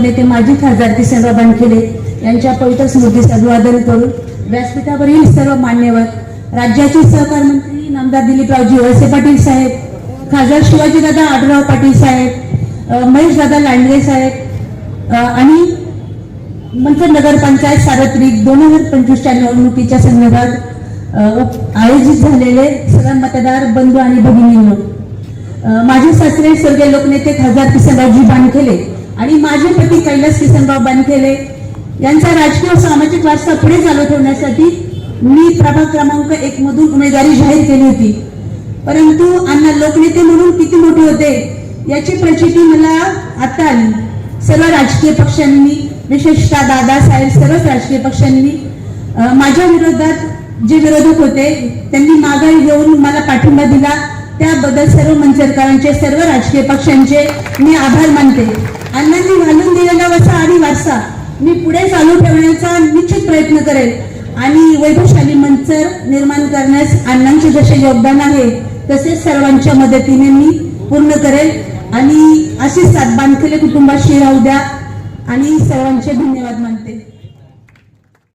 नेते माजी खासदार किसनराव बानखेडे यांच्या पवित्र स्मृतीस अभिवादन करून व्यासपीठावरील सर्व मान्यवर राज्याचे सहकार मंत्री नामदार दिलीपरावजी वळसे पाटील साहेब खासदार शिवाजीदादा आढळराव पाटील साहेब महेशदादा लांडगे साहेब अ, आणि मंचर नगरपंचायत सार्वत्रिक दोन हजार पंचवीसच्या निवडणुकीच्या संदर्भात आयोजित झालेले सर्व मतदार बंधू आणि भगिनींनो माझे सासरे स्वर्गीय लोकनेते खासदार किसनरावजी बानखेले आणि माझे पती कैलास किसनबाब बनखेले यांचा राजकीय सामाजिक वारसा पुढे चालू ठेवण्यासाठी मी प्रभाग क्रमांक एक मधून उमेदवारी जाहीर केली होती. परंतु अण्णा लोकनेते म्हणून किती मोठे होते याची प्रचिती मला आता आली. सर्व राजकीय पक्षांनी विशेषतः दादासाहेब सर्वच राजकीय पक्षांनी माझ्या विरोधात जे विरोधक होते त्यांनी माघारी घेऊन मला पाठिंबा दिला. त्याबद्दल सर्व मंचरकरांचे सर्व राजकीय पक्षांचे मी आभार मानते. आणि मी पुढे चालू ठेवण्याचा निश्चित प्रयत्न करेल आणि वैभवशाली मंच निर्माण करण्यास अण्णांचे जसे योगदान आहे तसेच सर्वांच्या मदतीने मी पूर्ण करेल आणि अशीच सात बांधलेले कुटुंबाशी राहू द्या. आणि सर्वांचे धन्यवाद मानते.